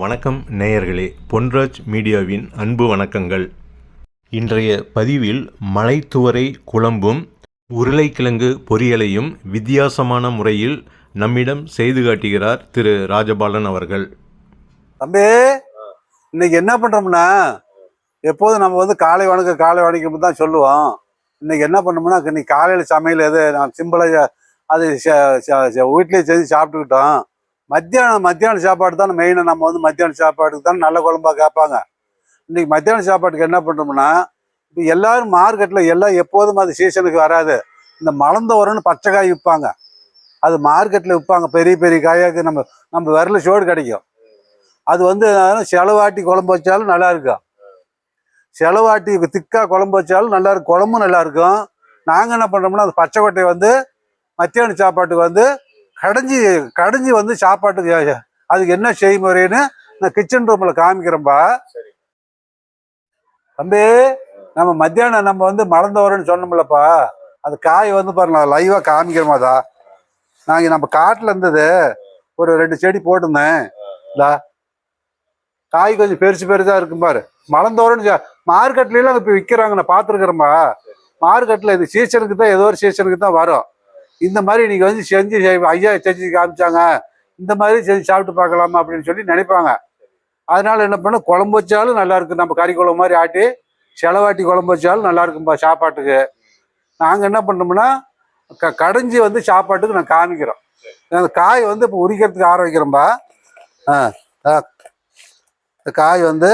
வணக்கம் நேயர்களே பொன்ராஜ் மீடியாவின் அன்பு வணக்கங்கள். இன்றைய பதிவில் மலைத்துவரை குழம்பும் உருளைக்கிழங்கு பொரியலையும் வித்தியாசமான முறையில் நம்மிடம் செய்து காட்டுகிறார் திரு ராஜபாலன் அவர்கள். தம்பி இன்னைக்கு என்ன பண்றோம்னா எப்போதும் நம்ம வந்து காலை வணக்கம் காலை வணக்கம் தான் சொல்லுவோம். இன்னைக்கு என்ன பண்ணோம்னா இன்னைக்கு காலையில் சமையல் எது நான் சிம்பிளாக அது வீட்லேயே செஞ்சு சாப்பிட்டுக்கிட்டோம். மத்தியானம் மத்தியானம் சாப்பாடு தான் மெயினாக நம்ம வந்து மத்தியானம் சாப்பாட்டுக்கு தான் நல்ல குழம்பா கேட்பாங்க. இன்னைக்கு மத்தியானம் சாப்பாட்டுக்கு என்ன பண்ணுறோம்னா இப்போ எல்லாரும் மார்க்கெட்டில் எல்லாம் எப்போதும் அது சீசனுக்கு வராது. இந்த மலர்ந்த உரம்னு பச்சை காய் விற்பாங்க. அது மார்க்கெட்டில் விற்பாங்க. பெரிய பெரிய காயாக்கு நம்ம நம்ம விரல சோடு கிடைக்கும். அது வந்து செலவாட்டி குழம்பு வச்சாலும் நல்லா இருக்கும். செலவாட்டி திக்கா குழம்பு வச்சாலும் நல்லா இருக்கும். குழம்பும் நல்லா இருக்கும். நாங்கள் என்ன பண்ணுறோம்னா அந்த பச்சை கொட்டையை வந்து மத்தியான சாப்பாட்டுக்கு வந்து கடைஞ்சி கடைஞ்சி வந்து சாப்பாட்டுக்கு அதுக்கு என்ன செய்முறைன்னு நான் கிச்சன் ரூமில் காமிக்கிறேன்பா. தம்பி நம்ம மத்தியானம் நம்ம வந்து மறந்தவரன்னு சொன்னோம்லப்பா. அது காய் வந்து பாருங்க லைவாக காமிக்கிறோமாதா நாங்கள் நம்ம காட்டில் இருந்தது ஒரு ரெண்டு செடி போட்டிருந்தேன். இந்தா காய் கொஞ்சம் பெருசு பெருசா இருக்கும் பாரு. மலர்ந்தோரன்னு மார்க்கெட்லாம் இப்போ விற்கிறாங்க நான் பார்த்துருக்குறேன்பா. மார்க்கெட்டில் இது சீசனுக்கு தான் ஏதோ ஒரு சீசனுக்கு தான் வரும். இந்த மாதிரி நீங்கள் வந்து செஞ்சு ஐயா செஞ்சு காமிச்சாங்க. இந்த மாதிரி செஞ்சு சாப்பிட்டு பார்க்கலாமா அப்படின்னு சொல்லி நினைப்பாங்க. அதனால என்ன பண்ண குழம்பு வச்சாலும் நல்லா இருக்கு நம்ம கறி குழம்பு மாதிரி ஆட்டி செலவாட்டி குழம்பு வச்சாலும் நல்லா இருக்கும்பா சாப்பாட்டுக்கு. நாங்கள் என்ன பண்ணோம்னா க கடைஞ்சி வந்து சாப்பாட்டுக்கு நான் காமிக்கிறோம். அந்த காய் வந்து இப்போ உரிக்கிறதுக்கு ஆரம்பிக்கிறோம்பா. ஆ ஆ. இந்த காய் வந்து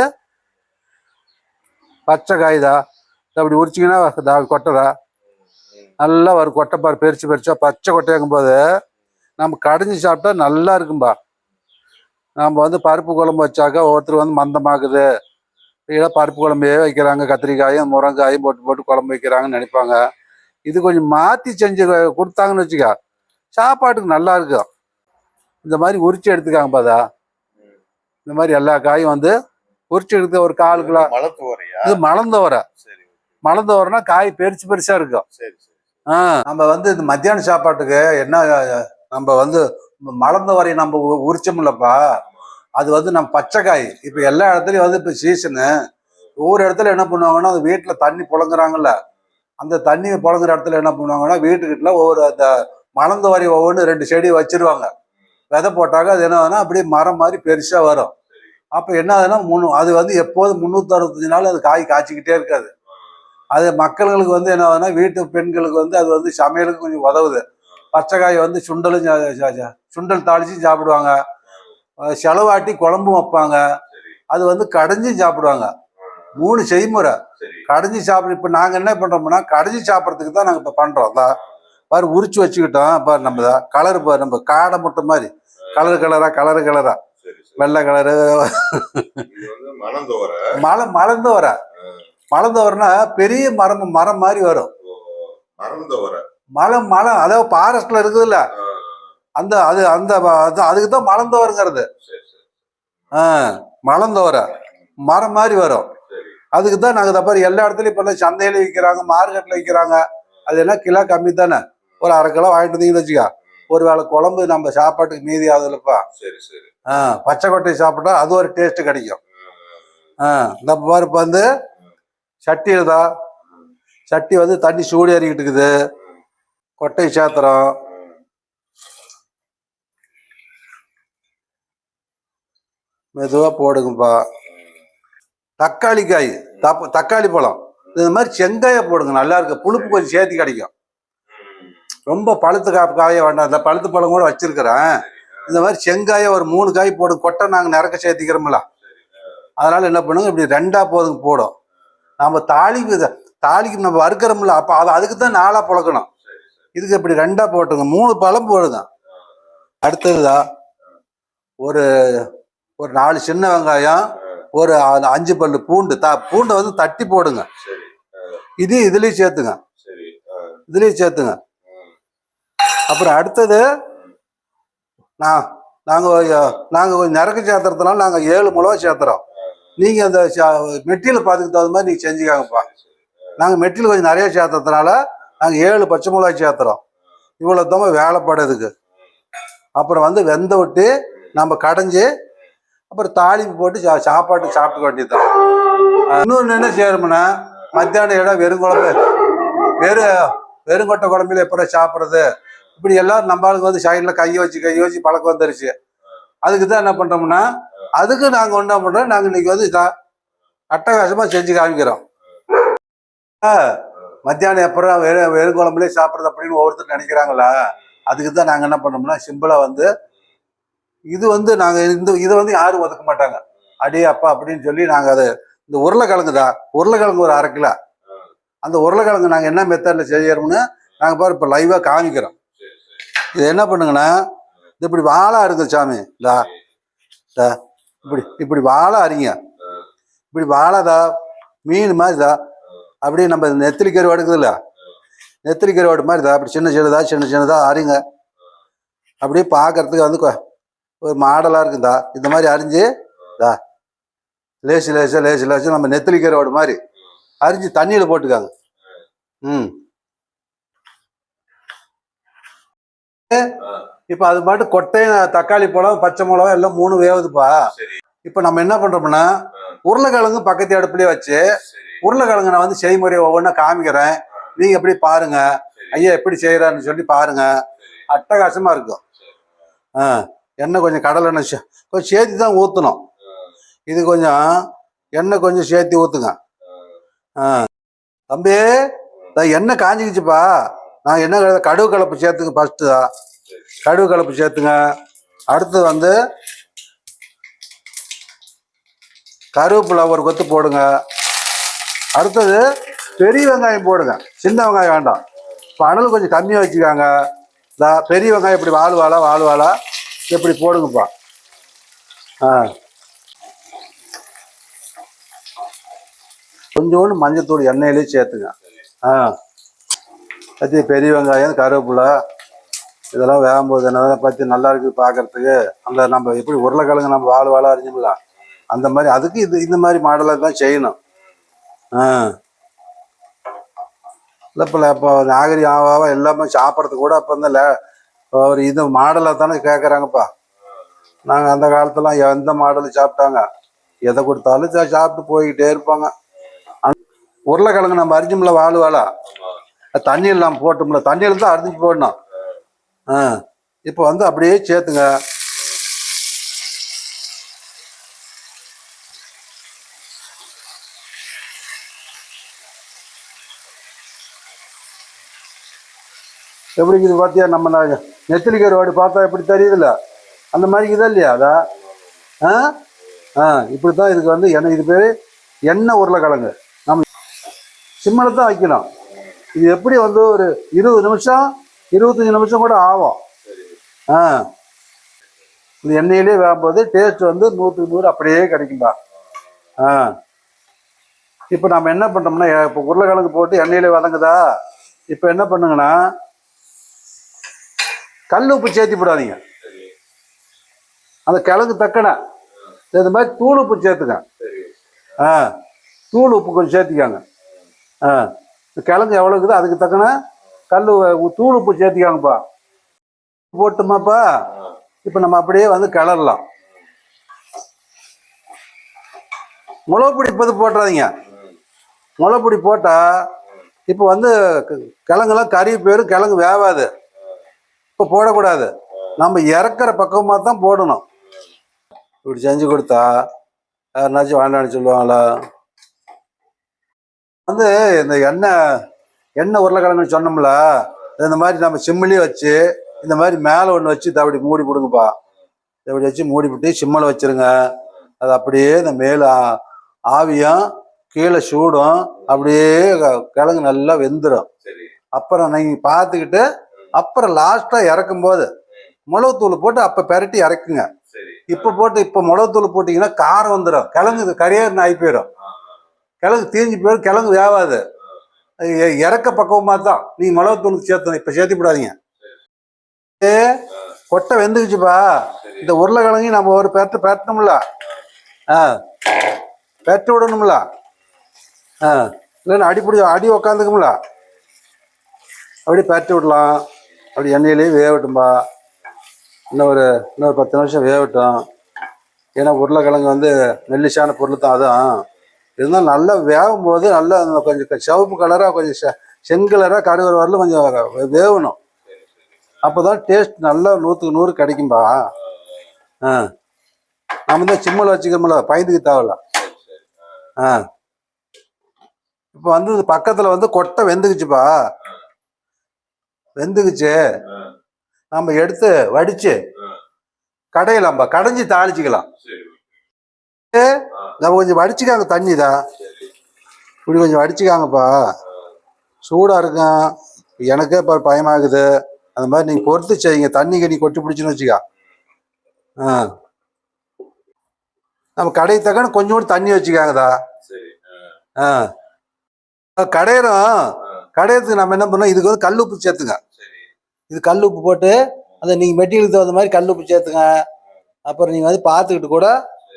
பச்சை காய் தான் அப்படி உரிச்சிங்கன்னா கொட்டதா கொட்டைதா? நல்லா வரும். கொட்டைப்பாரு பெருசு பெருசா பச்சை கொட்டையாக்கும் போது நம்ம கடைஞ்சி சாப்பிட்டா நல்லா இருக்கும்பா. நம்ம வந்து பருப்பு குழம்பு வச்சாக்கா ஒவ்வொருத்தர் வந்து மந்தமாக்குது. இல்லை பருப்பு குழம்பே வைக்கிறாங்க. கத்திரிக்காயும் முருங்காயும் போட்டு போட்டு குழம்பு வைக்கிறாங்கன்னு நினைப்பாங்க. இது கொஞ்சம் மாற்றி செஞ்சு கொடுத்தாங்கன்னு வச்சுக்க சாப்பாட்டுக்கு நல்லா இருக்கும். இந்த மாதிரி உரிச்சு எடுத்துக்காங்க பாதா இந்த மாதிரி எல்லா காயும் வந்து உரிச்சு எடுத்து ஒரு கால் கிலோ இது மலர்ந்தவரை சரி மலர்ந்தவரைனா காய் பெருசு பெருசா இருக்கும். சரி. நம்ம வந்து இந்த மத்தியான சாப்பாட்டுக்கு என்ன நம்ம வந்து மலர்ந்த வரை நம்ம உரிச்சோம்லப்பா அது வந்து நம்ம பச்சைக்காய். இப்போ எல்லா இடத்துலையும் வந்து இப்போ சீசனு ஒவ்வொரு இடத்துல என்ன பண்ணுவாங்கன்னா அது வீட்டில் தண்ணி புழங்குறாங்கல்ல. அந்த தண்ணி புழங்குற இடத்துல என்ன பண்ணுவாங்கன்னா வீட்டுக்கிட்ட ஒவ்வொரு அந்த மலர்ந்த வரி ஒவ்வொன்று ரெண்டு செடி வச்சிருவாங்க. விதை போட்டாக்க அது என்ன ஆகுதுன்னா அப்படியே மரம் மாதிரி பெருசாக வரும். அப்போ என்ன ஆகுதுன்னா முன்னூ அது வந்து எப்போதும் முந்நூற்றி அறுபத்தஞ்சு நாள் அது காய் காய்ச்சிக்கிட்டே இருக்காது. அது மக்களுக்கு வந்து என்ன ஆகுதுன்னா வீட்டு பெண்களுக்கு வந்து அது வந்து சமையலுக்கு கொஞ்சம் உதவுது. பச்சைக்காய் வந்து சுண்டலும் சுண்டல் தாளிச்சும் சாப்பிடுவாங்க. செலவாட்டி குழம்பும் வைப்பாங்க. அது வந்து கடைஞ்சும் சாப்பிடுவாங்க. மூணு செய்முறை. கடைஞ்சி சாப்பிட இப்போ நாங்கள் என்ன பண்ணுறோம்னா கடைஞ்சி சாப்பிட்றதுக்கு தான் நாங்கள் இப்போ பண்ணுறோம் தான் பாரு உரிச்சு வச்சுக்கிட்டோம். பாரு நம்ம தான் கலர் பாரு நம்ம காடை முட்டை மாதிரி. கலர் கலரா கலர் கலரா. சரி சரி. வெள்ளை கலரு. மணந்து வர மலை மலர்ந்து வர மலர்ந்து வரனா பெரிய மரம் மரம் மாதிரி வரும். மறந்து வர மலை மலை அதாவது ஃபாரஸ்ட்ல இருக்குதுல்ல. அந்த அது அந்த அது அதுக்கு தான் சரி ஆ மலர்ந்தவர மரம் மாதிரி வரும். அதுக்கு தான் நாங்கள் தப்பாரு எல்லா இடத்துலையும் இப்போ சந்தையில விற்கிறாங்க மார்க்கெட்டில் விற்கிறாங்க அது எல்லாம் கிலோ கம்மி தானே. ஒரு அரை கிலோ வாங்கிட்டு வந்தீங்கன்னு வச்சுக்கோ. ஒரு வேளை குழம்பு நம்ம சாப்பாட்டுக்கு மீதி ஆகுதுல்லப்பா சரி சரி. ஆ பச்சை கொட்டை சாப்பிட்டா அது ஒரு டேஸ்ட் கிடைக்கும். ஆ இந்த பாரு இப்போ வந்து சட்டியில் தான் சட்டி வந்து தண்ணி சூடு ஏறிக்கிட்டு இருக்குது. கொட்டை சேத்திரம். மெதுவாக போடுங்கப்பா. தக்காளி காய் தப்ப தக்காளி பழம். இது மாதிரி செங்காயை போடுங்க நல்லா இருக்கு. புளிப்பு கொஞ்சம் சேர்த்து கிடைக்கும். ரொம்ப பழுத்து கா காய வேண்டாம். இந்த பழுத்து பழம் கூட வச்சிருக்கிறேன். இந்த மாதிரி செங்காயை ஒரு மூணு காய் போடும் கொட்டை நாங்கள் நிறக்க சேர்த்திக்கிறோம்ல. அதனால என்ன பண்ணுங்க இப்படி ரெண்டா போதுங்க போடும். நாம் தாளிக்கு இத- தாளிக்கு நம்ம வறுக்கிறோம்ல அப்போ அது அதுக்கு தான் நாலாக புழக்கணும். இதுக்கு இப்படி ரெண்டா போட்டுங்க மூணு பழம் போடுங்க அடுத்ததுதான் ஒரு ஒரு நாலு சின்ன வெங்காயம் ஒரு அஞ்சு பல்லு பூண்டு. த பூண்டை வந்து தட்டி போடுங்க. இது இதுலேயும் சேர்த்துங்க. இதுலேயும் சேர்த்துங்க. அப்புறம் அடுத்தது நான் நாங்கள் நாங்கள் கொஞ்சம் நிறக்க சேர்த்துறதுனால நாங்கள் ஏழு மிளகா சேர்த்துறோம். நீங்கள் அந்த மெட்டீரியல் பார்த்துக்கு தகுந்த மாதிரி நீங்கள் செஞ்சுக்காங்கப்பா. நாங்கள் மெட்டீரியல் கொஞ்சம் நிறைய சேர்த்துறதுனால நாங்கள் ஏழு பச்சை மிளகாய் சேர்த்துறோம். இவ்வளோ தான் வேலைப்பாடு இதுக்கு அப்புறம் வந்து வெந்த விட்டு நம்ம கடைஞ்சி அப்புறம் தாளிப்பு போட்டு சா சாப்பாட்டுக்கு சாப்பிட்டுக்க வேண்டியதுதான். இன்னொன்று என்ன செய்யணும்னா மத்தியானம் இடம் வெறும் குழம்பு. வெறும் வெறுங்கொட்டை குழம்புல எப்படி சாப்பிட்றது? இப்படி எல்லாரும் நம்மளுக்கு வந்து சைடில் கையை வச்சு கையை வச்சு பழக்கம் வந்துருச்சு. அதுக்கு தான் என்ன பண்ணுறோம்னா அதுக்கு நாங்கள் ஒன்றா பண்ணுறோம் நாங்கள் இன்னைக்கு வந்து இதான் அட்டகாசமாக செஞ்சு காமிக்கிறோம். ஆ, மத்தியானம் எப்பறம் வெறும் வெறும் குழம்புலேயே சாப்பிட்றது அப்படின்னு ஒவ்வொருத்தர் நினைக்கிறாங்களா? அதுக்கு தான் நாங்கள் என்ன பண்ணோம்னா சிம்பிளாக வந்து இது வந்து நாங்கள் இந்த இதை வந்து யாரும் ஒதுக்க மாட்டாங்க. அடே அப்பா அப்படின்னு சொல்லி நாங்கள் அதை இந்த உருளைக்கிழங்கு தான். உருளைக்கிழங்கு ஒரு அரை கிலோ. அந்த உருளைக்கிழங்கு நாங்கள் என்ன மெத்தடில் செய்யறோம்னு நாங்கள் பாரு இப்போ லைவாக காமிக்கிறோம். இது என்ன பண்ணுங்கன்னா இது இப்படி வாழா இருக்குது சாமி. இதா. இப்படி இப்படி வாழை அரிங்க இப்படி வாழைதா மீன் மாதிரிதா அப்படியே நம்ம நெத்திலி கருவாடு இருக்குதுல்ல நெத்திலி கருவாடு மாதிரிதா அப்படி சின்ன சின்னதா சின்ன சின்னதா அரிங்க. அப்படியே பார்க்கறதுக்கு வந்து ஒரு மாடலாக இருக்குதா? இந்த மாதிரி அறிஞ்சு தா லேசு லேசாக லேசு லேசாக நம்ம நெத்திலி கருவாடு மாதிரி அரிஞ்சு தண்ணியில் போட்டுக்காங்க. ம். இப்போ அது பாட்டு கொட்டையும் தக்காளி பழம் பச்சை மிளகா எல்லாம் மூணு வேவுதுப்பா. இப்போ நம்ம என்ன பண்றோம்னா உருளைக்கிழங்கு பக்கத்து அடுப்புலயே வச்சு உருளைக்கிழங்கு நான் வந்து செய்முறை ஒவ்வொன்றா காமிக்கிறேன். நீங்க எப்படி பாருங்க. ஐயா எப்படி செய்யறான்னு சொல்லி பாருங்க. அட்டகாசமா இருக்கும். ஆ. எண்ணெய் கொஞ்சம் கடலை எண்ணெய் கொஞ்சம் சேர்த்து தான் ஊற்றணும் இது கொஞ்சம் எண்ணெய் கொஞ்சம் சேர்த்து ஊற்றுங்க ஆ. தம்பி எண்ணெய் காஞ்சிக்கிச்சுப்பா. நான் என்ன கடுகு கலப்பு சேர்த்துங்க ஃபஸ்ட்டு தான் கடுகு கலப்பு சேர்த்துங்க. அடுத்து வந்து கருவேப்பிலை ஒரு கொத்து போடுங்க. அடுத்தது பெரிய வெங்காயம் போடுங்க. சின்ன வெங்காயம் வேண்டாம். இப்போ அனல் கொஞ்சம் கம்மியாக வச்சுக்காங்க. இந்த பெரிய வெங்காயம் இப்படி வாழ்வாளா வாழ்வாளா இப்படி போடுங்கப்பா. ஆ. கொஞ்சோண்டு மஞ்சத்தூள் எண்ணெயிலே சேர்த்துங்க. ஆ. பற்றி பெரிய வெங்காயம் கருவேப்பிலை. இதெல்லாம் வேகும்போது என்ன பற்றி நல்லா இருக்குது பார்க்கறதுக்கு. அந்த நம்ம எப்படி உருளைக்கிழங்கு நம்ம வாழ் வாழ அறிஞ்சோம்ல அந்த மாதிரி அதுக்கு இது இந்த மாதிரி மாடலாக தான் செய்யணும். ஆ. இல்லை இப்போ இப்போ நாகரி ஆவாவா எல்லாமே சாப்பிட்றதுக்கு கூட அப்போ இந்த ஒரு இது மாடலாக தானே கேட்குறாங்கப்பா நாங்கள் அந்த காலத்துலாம் எந்த மாடல் சாப்பிட்டாங்க? எதை கொடுத்தாலும் சாப்பிட்டு போய்கிட்டே இருப்பாங்க. உருளைக்கிழங்கு நம்ம அரிஞ்சோம்ல வாழ் வாழா. அது தண்ணியில் நம்ம போட்டோம்ல தண்ணியில் தான் அரிஞ்சு போடணும். ஆ இப்போ வந்து அப்படியே சேர்த்துங்க. எப்படி இது பார்த்தியா நம்ம ந- வாடி பார்த்தா எப்படி தெரியுதுல்ல? அந்த மாதிரி இதா இல்லையா அதா? ஆ? ஆ இப்படி தான் இதுக்கு வந்து எண்ணெய் இது பேர் எண்ணெய் உருளைக்கிழங்கு. நம்ம சிம்மில் தான் வைக்கணும். இது எப்படி வந்து ஒரு இருபது நிமிஷம் இருபத்தஞ்சி நிமிஷம் கூட ஆகும். ஆ. இந்த எண்ணெயிலே வேகும்போது டேஸ்ட் வந்து நூற்றுக்கு நூறு அப்படியே கிடைக்கும்பா. ஆ. இப்போ நம்ம என்ன பண்ணுறோம்னா இப்போ உருளைக்கிழங்கு போட்டு எண்ணெயிலே வதங்குதா? இப்போ என்ன பண்ணுங்கன்னா கல் உப்பு சேர்த்தி போடாதீங்க. அந்த கிழங்கு தக்கன. இந்த மாதிரி தூள் உப்பு சேர்த்துங்க. ஆ. தூள் உப்பு கொஞ்சம் சேர்த்திக்காங்க. ஆ. இந்த கிழங்கு எவ்வளோ இருக்குதோ அதுக்கு தக்கன கல் தூள் உப்பு சேர்த்திக்காங்கப்பா போட்டுமாப்பா. இப்போ நம்ம அப்படியே வந்து கிளறலாம். முளைப்பொடி இப்போது போட்டுறாதீங்க? முளைப்பொடி போட்டால் இப்போ வந்து கிழங்குலாம் கறி போயிடும் கிழங்கு வேவாது. இப்போ போடக்கூடாது. நம்ம இறக்குற பக்கமாக தான் போடணும். இப்படி செஞ்சு கொடுத்தா யாருனாச்சும் வேண்டாம்னு சொல்லுவாங்களா? வந்து இந்த எண்ணெய் எண்ணெய் உருளைக்கிழங்குன்னு சொன்னோம்ல இந்த மாதிரி நம்ம சிம்மிலே வச்சு இந்த மாதிரி மேலே ஒன்று வச்சு இதை அப்படி மூடி விடுங்கப்பா இதை அப்படி வச்சு மூடி விட்டு சிம்மில் வச்சிருங்க. அது அப்படியே இந்த மேலே ஆவியும் கீழே சூடும். அப்படியே கிழங்கு நல்லா வெந்துடும் அப்புறம் நீங்கள் பார்த்துக்கிட்டு அப்புறம் லாஸ்ட்டாக இறக்கும் போது மிளகுத்தூள் போட்டு அப்போ பெரட்டி இறக்குங்க. இப்போ போட்டு இப்போ மிளகுத்தூள் போட்டிங்கன்னா காரம் வந்துடும் கிழங்கு கரையேறின ஆகி போயிடும் கிழங்கு தீஞ்சு போயிடும் கிழங்கு வேவாது. இறக்க பக்குவமாக தான். நீங்கள் மிளகுத்தூள் சேர்த்தணும் இப்போ சேர்த்து விடாதீங்க ஏ கொட்டை வெந்துக்குச்சுப்பா இந்த உருளைக்கிழங்கையும் நம்ம ஒரு பெரட்டு பேத்தணும்ல ஆ பெரட்டி விடணும்ல. ஆ இல்லைன்னா அடிப்படி அடி உக்காந்துக்கும்ல. அப்படி பெரட்டி விடலாம். அப்படி எண்ணெயிலேயே வேகட்டும்பா. இன்னும் ஒரு இன்னொரு பத்து நிமிஷம் வேகட்டும். ஏன்னா உருளைக்கிழங்கு வந்து மெல்லிசான பொருள் தான் அதான். இருந்தாலும் நல்லா வேகும் போது நல்லா கொஞ்சம் சிவப்பு கலராக கொஞ்சம் செங்கலராக கருகிற வரல கொஞ்சம் வேகணும் அப்போ தான் டேஸ்ட் நல்லா நூற்றுக்கு நூறு கிடைக்கும்பா. ஆ. நம்ம தான் சிம்மில் வச்சுக்கிறோம்ல பயந்துக்கு தேவையில்ல. ஆ. இப்போ வந்து பக்கத்தில் வந்து கொட்டை வெந்துக்குச்சுப்பா. வெந்துக்குச்சு. நம்ம எடுத்து வடிச்சு கடையலாம்பா கடைஞ்சி தாளிச்சிக்கலாம். சரி நம்ம கொஞ்சம் வடிச்சுக்காங்க தண்ணி தான் இப்படி கொஞ்சம் வடிச்சுக்காங்கப்பா. சூடாக இருக்கும் எனக்கே இப்போ பயமாகுது. அந்த மாதிரி நீங்கள் பொறுத்து செய்யுங்க. தண்ணி கடி கொட்டி பிடிச்சுன்னு வச்சுக்கா. ஆ. நம்ம கடை தக்கன கொஞ்சோண்டு தண்ணி வச்சுக்காங்கதா? ஆ. கடையிறோம் கடையறதுக்கு நம்ம என்ன பண்ணோம் இதுக்கு வந்து கல் உப்பு சேர்த்துங்க. சரி. இது கல் உப்பு போட்டு அந்த நீங்கள் மெட்டீரியலுக்கு தகுந்த மாதிரி கல் உப்பு சேர்த்துங்க. அப்புறம் நீங்கள் வந்து பார்த்துக்கிட்டு கூட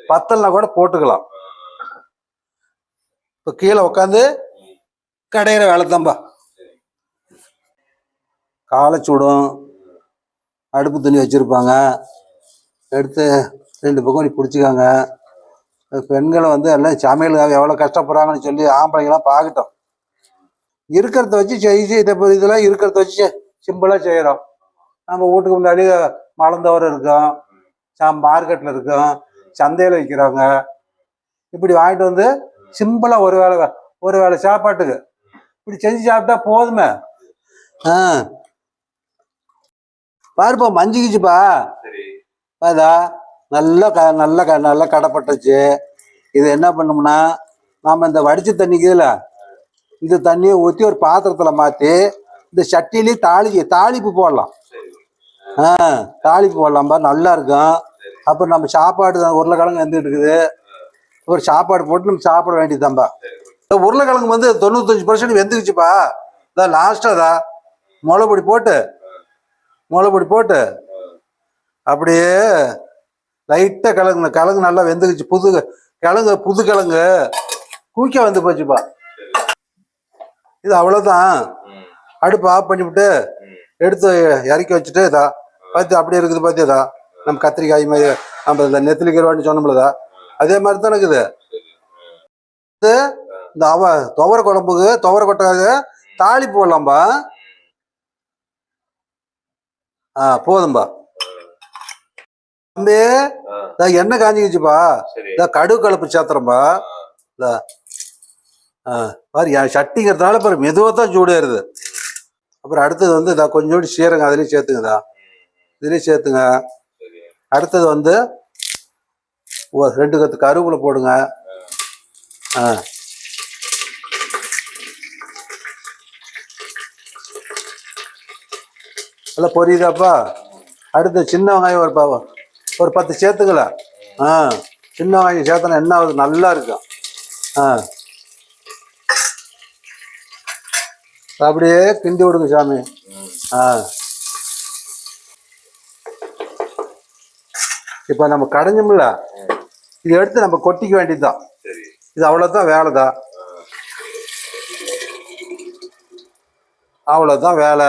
பத்தல்னா கூட போட்டுக்கலாம். இப்போ கீழே உட்காந்து கடையிற வேலை தான்பா காலை சூடும் அடுப்பு துணி வச்சுருப்பாங்க. எடுத்து ரெண்டு பக்கம் நீ பிடிச்சிக்காங்க. பெண்களை வந்து எல்லாம் சமையலுக்காக எவ்வளோ கஷ்டப்படுறாங்கன்னு சொல்லி ஆம்பளைங்களாம் பார்க்கட்டும். இருக்கிறத வச்சு செய்து இதை இதெல்லாம் இருக்கிறத வச்சு சிம்பிளாக செய்கிறோம் நம்ம வீட்டுக்கு முன்னாடி மலந்தவரம் இருக்கும் சா மார்க்கெட்டில் இருக்கும் சந்தையில் விற்கிறாங்க இப்படி வாங்கிட்டு வந்து சிம்பிளாக ஒரு வேளை ஒரு வேளை சாப்பாட்டுக்கு. இப்படி செஞ்சு சாப்பிட்டா போதுமே. ஆ. பாருப்பா மஞ்சிக்கிச்சுப்பா. அதா நல்லா க நல்லா க நல்லா கடைப்பட்டுச்சு. இது என்ன பண்ணோம்னா நாம் இந்த வடிச்ச தண்ணிக்குதுல இந்த தண்ணியை ஊற்றி ஒரு பாத்திரத்தில் மாற்றி இந்த சட்டியிலேயே தாளி தாளிப்பு போடலாம். ஆ தாளிப்பு போடலாம்பா நல்லா இருக்கும். அப்புறம் நம்ம சாப்பாடு உருளைக்கிழங்கு வந்துட்டு இருக்குது. ஒரு சாப்பாடு போட்டு நம்ம சாப்பிட வேண்டியதுதான்பா. இந்த உருளைக்கிழங்கு வந்து தொண்ணூத்தஞ்சு பர்சன்ட் வெந்துக்குச்சுப்பா இதான் லாஸ்ட்டாக தான் முளைப்பொடி போட்டு முளைப்பொடி போட்டு அப்படியே லைட்டாக கிழங்கு கிழங்கு நல்லா வெந்துக்குச்சு புது கிழங்கு புது கிழங்கு. கூக்க வந்து போச்சுப்பா. இது அவ்வளோதான் அடுப்பு ஆஃப் பண்ணிவிட்டு எடுத்து இறக்கி வச்சுட்டு இதா பார்த்து அப்படியே இருக்குது பார்த்தியதா நம்ம கத்திரிக்காய் மாதிரி நம்ம இந்த நெத்திலி கருவான்னு சொன்னோம்லதா அதே மாதிரி தான் இருக்குது. இது இந்த அவ துவர குழம்புக்கு துவர கொட்டாக தாளி போடலாம்பா. ஆ போதும்பா. தம்பி எண்ணெய் காஞ்சிக்கிச்சுப்பா. இதா கடுகு கலப்பு சேர்த்துறோம்பா இதா. ஆ பாரு என் சட்டிங்கிறதுனால பாரு மெதுவாக தான் சூடேறுது. அப்புறம் அடுத்தது வந்து இதா கொஞ்சோண்டு சீரகம் அதுலேயும் சேர்த்துங்கதா இதுலேயும் சேர்த்துங்க. சரி. அடுத்தது வந்து ரெண்டு கத்து கருவேப்பிலை போடுங்க. ஆ. நல்லா பொரியுதாப்பா? அடுத்து சின்ன வெங்காயம் ஒரு பா- ஒரு பத்து சேர்த்துக்கல. ஆ சின்ன வெங்காயம் சேர்த்தனா என்ன ஆகுது? நல்லா இருக்கும். ஆ. அப்படியே கிண்டி விடுங்க சாமி. ஆ. இப்போ நம்ம கடைஞ்சோம்ல? இதை எடுத்து நம்ம கொட்டிக்க வேண்டியதுதான். இது அவ்வளோதான் வேலை தான் அவ்வளோதான் வேலை.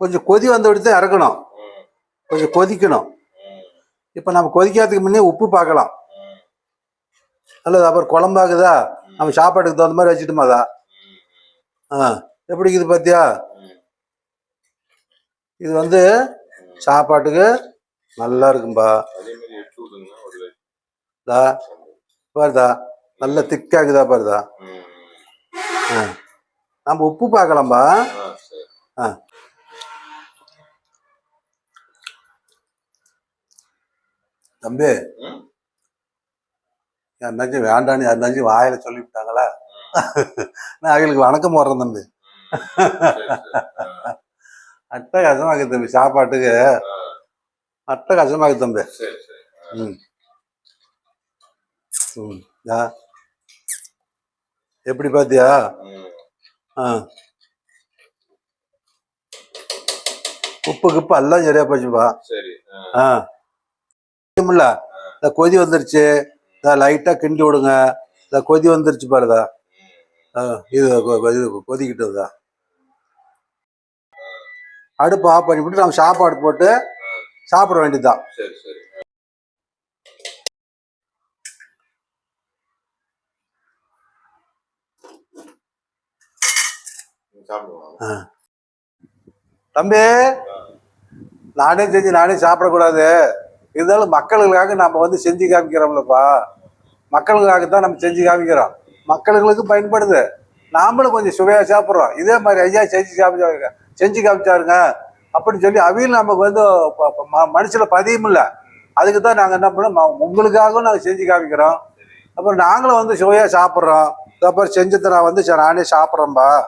கொஞ்சம் கொதி வந்தபடி தான் இறக்கணும். கொஞ்சம் கொதிக்கணும். இப்போ நம்ம கொதிக்காததுக்கு முன்னே உப்பு பார்க்கலாம். அல்லது அப்புறம் குழம்பாகுதா நம்ம சாப்பாட்டுக்கு தகுந்த மாதிரி வச்சுட்டுமாதா ஆ. எப்படி இருக்குது பார்த்தியா இது வந்து சாப்பாட்டுக்கு நல்லா இருக்கும்பா. தா பாருதா நல்ல திக்காக்குதா பாருதா? ஆ. நம்ம உப்பு பார்க்கலாம்பா. ஆ. தம்பி. என்னாச்சும் யாருனாச்சும் வேண்டான்னு யாருனாச்சும் வாயில சொல்லிவிட்டாங்களா? நான் அவங்களுக்கு வணக்கம் போடுறேன் தம்பி. அட்டை கஷ்டமாக்குது தம்பி சாப்பாட்டுக்கு. அட்டை கஷ்டமாக்குது தம்பி. சரி சரி. ம். ம். ஆ எப்படி பார்த்தியா ம். ஆ. உப்பு கிப்பு எல்லாம் சரியா போச்சுப்பா சரி ஆ. இல்ல இந்த கொதி வந்துருச்சு. இந்த லைட்டாக கிண்டி விடுங்க. இந்த கொதி வந்துருச்சு பாருதா. இது கொதிக்கிட்டதா அடுப்பு ஆஃப் பண்ணிவிட்டு நம்ம சாப்பாடு போட்டு சாப்பிட வேண்டியதுதான். தம்பி நானே செஞ்சு நானே சாப்பிடக்கூடாது. இருந்தாலும் மக்களுக்காக நம்ம வந்து செஞ்சு காமிக்கிறோம்லப்பா. மக்களுக்காக தான் நம்ம செஞ்சு காமிக்கிறோம். மக்களுக்கு பயன்படுது. நாமளும் கொஞ்சம் சுவையாக சாப்பிட்றோம். இதே மாதிரி ஐயா செஞ்சு காமிச்சாருங்க செஞ்சு காமிச்சாருங்க. அப்படின்னு சொல்லி அவையில் நமக்கு வந்து ம- மனசுல பதியும் இல்லை. அதுக்கு தான் நாங்கள் என்ன பண்ணோம்? உங்களுக்காகவும் நாங்கள் செஞ்சு காமிக்கிறோம். அப்புறம் நாங்களும் வந்து சுவையாக சாப்பிட்றோம். அப்புறம் செஞ்சதை நான் வந்து நானே சாப்பிட்றேன்பா.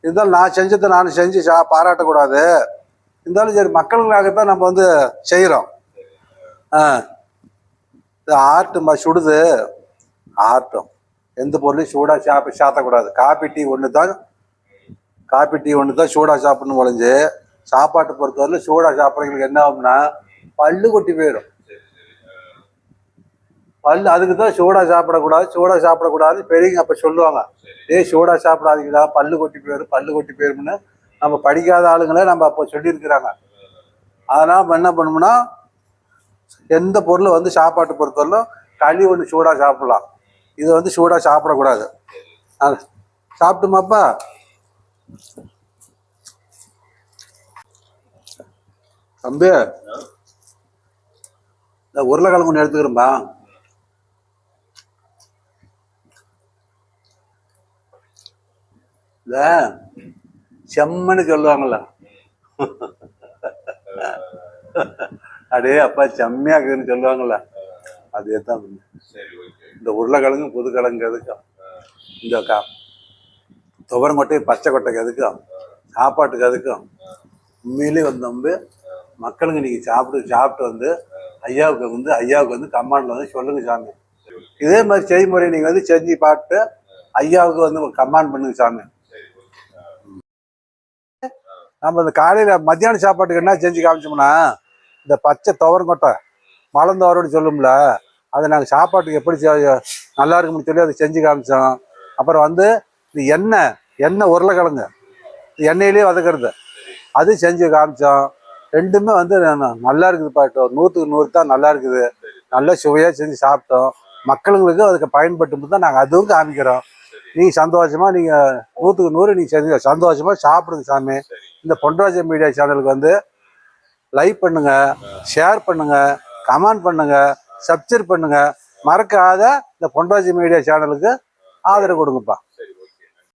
இருந்தாலும் நான் செஞ்சதை நான் செஞ்சு சா பாராட்டக்கூடாது. இருந்தாலும் சரி மக்களுக்காகத்தான் நம்ம வந்து செய்கிறோம் ஆ. இது ஆர்ட்டுமா சுடுது? ஆர்ட்டும் எந்த பொருளையும் சூடாக சாப்பி சாத்தக்கூடாது. காப்பி டீ ஒன்று தான் காப்பி டீ ஒன்று தான் சூடாக சாப்பிடணும் ஒழிஞ்சு சாப்பாட்டை பொறுத்தவரையிலும் சூடாக சாப்பிட்றவங்களுக்கு என்ன ஆகும்னா பல்லு கொட்டி போயிடும். பல்லு அதுக்கு தான் சூடாக சாப்பிடக்கூடாது சூடாக சாப்பிடக்கூடாது பெரியவங்க அப்போ சொல்லுவாங்க. ஏய் சூடாக சாப்பிடாதீங்களா பல்லு கொட்டி போயிடும் பல்லு கொட்டி போயிரும்னு. நம்ம படிக்காத ஆளுங்களே நம்ம அப்போ சொல்லியிருக்கிறாங்க. அதனால் நம்ம என்ன பண்ணோம்னா எந்த பொருளும் வந்து சாப்பாட்டு பொறுத்தவரையிலும் களி ஒன்று சூடாக சாப்பிடலாம். இது வந்து சூடாக சாப்பிடக்கூடாது. சாப்பிட்டுமாப்பா? தம்பி. இந்த உருளைக்கிழங்கு ஒன்று எடுத்துக்கிறேன்பா. இந்த செம்மன்னு சொல்லுவாங்கல்ல. அடே அப்பா செம்மையா இருக்குதுன்னு சொல்லுவாங்கல்ல. அதே தான் இந்த உருளைக்கிழங்கு புதுக்கிழங்கு எதுக்கும்? இந்த கா துவரங்கொட்டை பச்சை கொட்டைக்கு அதுக்கும் சாப்பாட்டுக்கு எதுக்கும் உண்மையிலே வந்து மக்களுக்கு மக்களுங்க நீங்கள் சாப்பிட்டு சாப்பிட்டு வந்து ஐயாவுக்கு வந்து ஐயாவுக்கு வந்து கமாண்டில் வந்து சொல்லுங்க சாமி. இதே மாதிரி செய்முறை நீங்கள் வந்து செஞ்சு பார்த்து ஐயாவுக்கு வந்து கமாண்ட் பண்ணுங்க சாமி. நம்ம இந்த காலையில் மத்தியான சாப்பாட்டுக்கு என்ன செஞ்சு காமிச்சோம்னா இந்த பச்சை துவரங்கொட்டை மலர்ந்தவரோடு சொல்லும்ல அதை நாங்கள் சாப்பாட்டுக்கு எப்படி நல்லா இருக்கும்னு சொல்லி அதை செஞ்சு காமிச்சோம். அப்புறம் வந்து இது எண்ணெய் எண்ணெய் உருளைக்கிழங்கு. எண்ணெயிலே வதக்கிறது. அது செஞ்சு காமிச்சோம் ரெண்டுமே வந்து நல்லா இருக்குது பாட்டோ நூற்றுக்கு நூறு தான் நல்லா இருக்குது. நல்லா சுவையாக செஞ்சு சாப்பிட்டோம். மக்களுங்களுக்கு அதுக்கு பயன்பட்டு தான் நாங்கள் அதுவும் காமிக்கிறோம். நீங்கள் சந்தோஷமாக நீங்கள் நூற்றுக்கு நூறு நீங்கள் செஞ்சு சந்தோஷமாக சாப்பிடுங்க சாமி. இந்த பொன்ராஜ மீடியா சேனலுக்கு வந்து லைக் பண்ணுங்க ஷேர் பண்ணுங்க கமெண்ட் பண்ணுங்க சப்ஸ்கிரைப் பண்ணுங்க. மறக்காத இந்த பொன்ராஜ் மீடியா சேனலுக்கு ஆதரவு கொடுங்கப்பா.